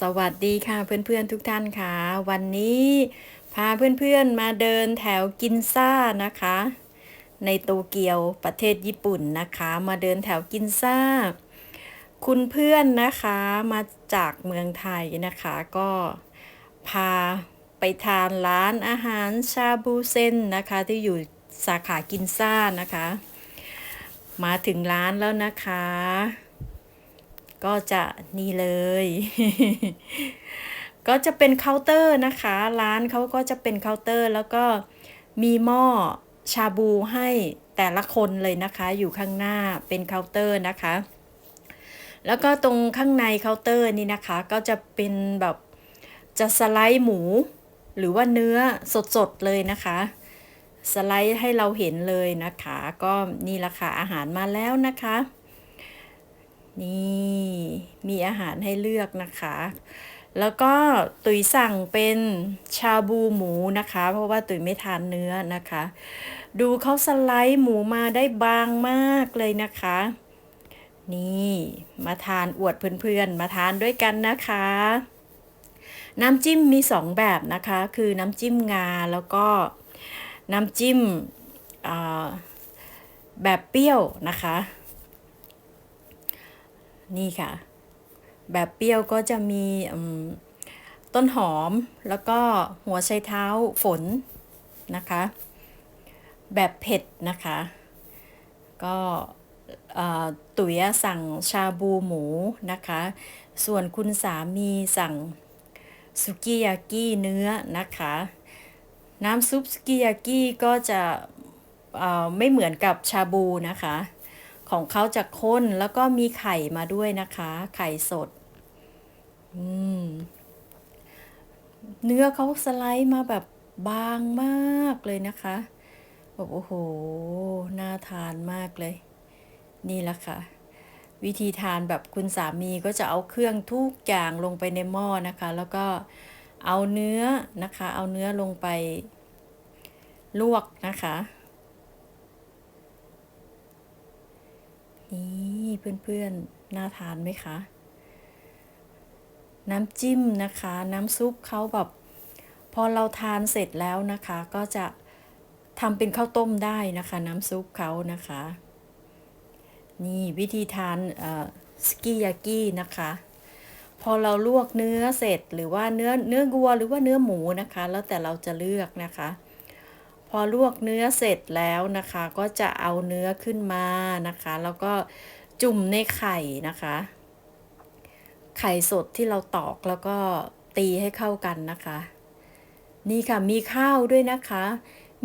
สวัสดีค่ะเพื่อนๆทุกท่านค่ะ วันนี้พาเพื่อนๆมาเดินแถวกินซ่านะคะ ในโตเกียวประเทศญี่ปุ่นนะคะ มาเดินแถวกินซ่า คุณเพื่อนนะคะมาจากเมืองไทยนะคะ ก็พาไปทานร้านอาหารชาบูเซนนะคะ ที่อยู่สาขากินซ่านะคะ มาถึงร้านแล้วนะคะ ก็จะนี่เลย ก็จะเป็นเคาน์เตอร์นะคะ ร้านเขาก็จะเป็นเคาน์เตอร์ แล้วก็มีหม้อชาบูให้แต่ละคนเลยนะคะ อยู่ข้างหน้าเป็นเคาน์เตอร์นะคะ แล้วก็ตรงข้างในเคาน์เตอร์นี่นะคะ ก็จะเป็นแบบจะสไลด์หมู หรือว่าเนื้อสดๆเลยนะคะสไลด์ให้เราเห็นเลยนะคะ ก็นี่ละค่ะอาหารมาแล้วนะคะ นี่มีอาหารให้เลือกนะคะ แล้วก็ตุ๋ยสั่งเป็นชาบูหมูนะคะ เพราะว่าตุ๋ยไม่ทานเนื้อนะคะ ดูเขาสไลด์หมูมาได้บางมากเลยนะคะ นี่มาทานอวดเพื่อนๆ มาทานด้วยกันนะคะ น้ำจิ้มมีสองแบบนะคะ คือน้ำจิ้มงาแล้วก็น้ำจิ้มแบบเปรี้ยวนะคะ นี่ค่ะ แบบเปรี้ยวก็จะมีต้นหอมแล้วก็หัวไชเท้าฝนนะคะ แบบเผ็ดนะคะ ก็ตุ๋ยสั่งชาบูหมูนะคะ ส่วนคุณสามีสั่งสุกิยากิเนื้อนะคะ น้ำซุปสุกิยากิก็จะไม่เหมือนกับชาบูนะคะ ของเขาจะข้นแล้วก็มีไข่มาด้วยนะคะ ไข่สด อืม เนื้อเขาสไลด์มาแบบบางมากเลยนะคะแบบโอ้โห น่าทานมากเลย นี่แหละค่ะ วิธีทานแบบคุณสามีก็จะเอาเครื่องทุกอย่างลงไปในหม้อนะคะ แล้วก็เอาเนื้อนะคะ เอาเนื้อลงไปลวกนะคะ นี่เพื่อนๆ น่าทานไหมคะ น้ำจิ้มนะคะ น้ำซุปเขาแบบพอเราทานเสร็จแล้วนะคะ ก็จะทำเป็นข้าวต้มได้นะคะ น้ำซุปเขานะคะ นี่วิธีทานสกิยากินะคะ พอเราลวกเนื้อเสร็จหรือว่าเนื้อเนื้อวัวหรือว่าเนื้อหมูนะคะ แล้วแต่เราจะเลือกนะคะ พอลวกเนื้อเสร็จแล้วนะคะ ก็จะเอาเนื้อขึ้นมานะคะ แล้วก็จุ่มในไข่นะคะ ไข่สดที่เราตอกแล้วก็ตีให้เข้ากันนะคะ นี่ค่ะมีข้าวด้วยนะคะ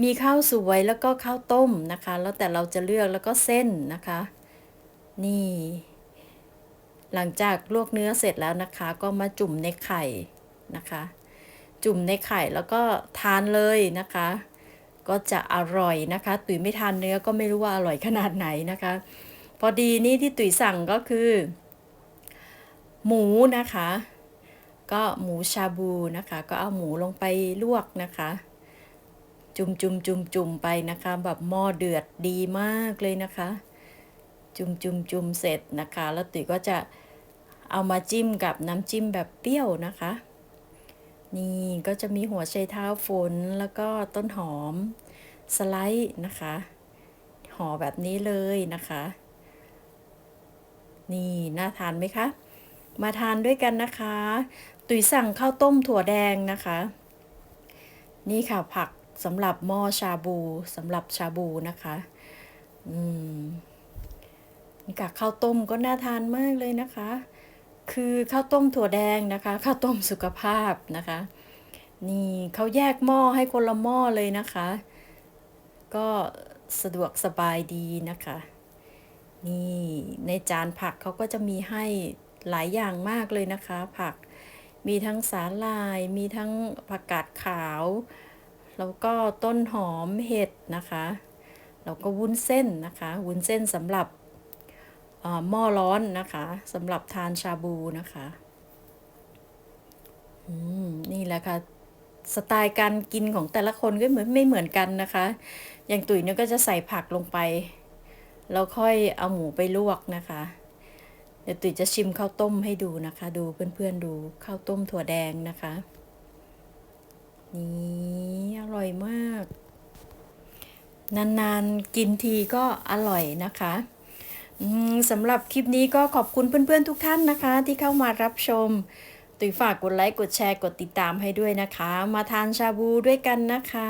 มีข้าวสวยแล้วก็ข้าวต้มนะคะ แล้วแต่เราจะเลือกแล้วก็เส้นนะคะ นี่ หลังจากลวกเนื้อเสร็จแล้วนะคะ ก็มาจุ่มในไข่นะคะ จุ่มในไข่แล้วก็ทานเลยนะคะ ก็จะอร่อยนะคะ ตุ๋ยไม่ทานเนื้อก็ไม่รู้ว่าอร่อยขนาดไหนนะคะ พอดีนี่ที่ตุ๋ยสั่งก็คือ หมูนะคะ ก็หมูชาบูนะคะ ก็เอาหมูลงไปลวกนะคะ จุ่มจุ่มจุ่มจุ่มไปนะคะ แบบหม้อเดือดดีมากเลยนะคะ จุ่มจุ่มจุ่มเสร็จนะคะ แล้วตุ๋ยก็จะเอามาจิ้มกับน้ำจิ้มแบบเปรี้ยวนะคะ นี่ก็จะมีหัวไชเท้าฝนแล้วก็ต้นหอมสไลด์นะคะ ห่อแบบนี้เลยนะคะ นี่น่าทานไหมคะ มาทานด้วยกันนะคะ ตุ๋ยสั่งข้าวต้มถั่วแดงนะคะ นี่ค่ะผักสำหรับหม้อชาบูสำหรับชาบูนะคะอืมนี่ค่ะข้าวต้มก็น่าทานมากเลยนะคะ คือข้าวต้มถั่วแดงนะคะข้าวต้มสุขภาพนะคะ นี่เขาแยกหม้อให้คนละหม้อเลยนะคะ ก็สะดวกสบายดีนะคะ นี่ในจานผักเขาก็จะมีให้หลายอย่างมากเลยนะคะ ผักมีทั้งสาลาย มีทั้งผักกาดขาว แล้วก็ต้นหอมเห็ดนะคะ แล้วก็วุ้นเส้นนะคะ วุ้นเส้นสำหรับ หม้อร้อนนะคะสำหรับทานชาบูนะคะนี่แหละค่ะสไตล์การกินของแต่ละคนก็เหมือนไม่เหมือนกันนะคะ อย่างตุ๋ยเนี่ยก็จะใส่ผักลงไป แล้วค่อยเอาหมูไปลวกนะคะ เดี๋ยวตุ๋ยจะชิมข้าวต้มให้ดูนะคะ ดูเพื่อนๆดูข้าวต้มถั่วแดงนะคะ นี่อร่อยมาก นานๆกินทีก็อร่อยนะคะ สำหรับคลิปนี้ก็ขอบคุณเพื่อนๆทุกท่านนะคะ ที่เข้ามารับชมตุ๋ยฝากกดไลค์กดแชร์กดติดตามให้ด้วยนะคะ มาทานชาบูด้วยกันนะคะ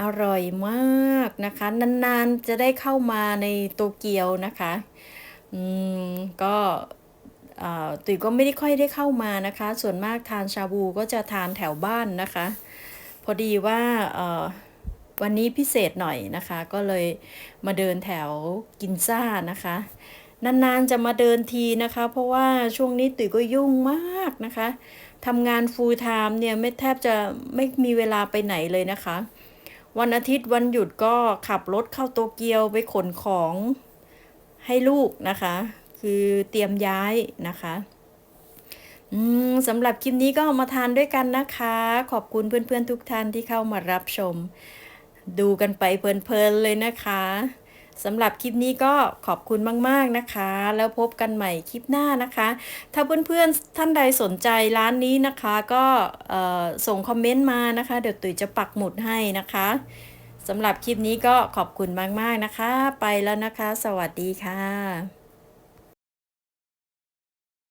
อร่อยมากนะคะ นานๆจะได้เข้ามาในโตเกียวนะคะอืมก็ตุ๋ยก็ไม่ได้ค่อยได้เข้ามานะคะ ส่วนมากทานชาบูก็จะทานแถวบ้านนะคะ พอดีว่าเอ่อ วันนี้พิเศษหน่อยนะคะ ก็เลยมาเดินแถวกินซ่านะคะ นานๆจะมาเดินทีนะคะ เพราะว่าช่วงนี้ตุ๋ยก็ยุ่งมากนะคะทำงาน full time เนี่ยไม่แทบจะไม่มีเวลาไปไหนเลยนะคะ วันอาทิตย์วันหยุดก็ขับรถเข้าโตเกียวไปขนของให้ลูกนะคะ คือเตรียมย้ายนะคะสำหรับคลิปนี้ก็มาทานด้วยกันนะคะ ขอบคุณเพื่อนๆทุกท่านที่เข้ามารับชม ดูกันไปเพลินๆเลยนะคะสำหรับคลิปนี้ก็ขอบคุณมาก ๆ นะคะ แล้วพบกันใหม่คลิปหน้านะคะ ถ้าเพื่อนๆท่านใดสนใจร้านนี้นะคะก็ส่งคอมเมนต์มานะคะ เดี๋ยวตุ๋ยจะปักหมุดให้นะคะสำหรับคลิปนี้ก็ขอบคุณมาก ๆ นะคะ ไปแล้วนะคะ สวัสดีค่ะ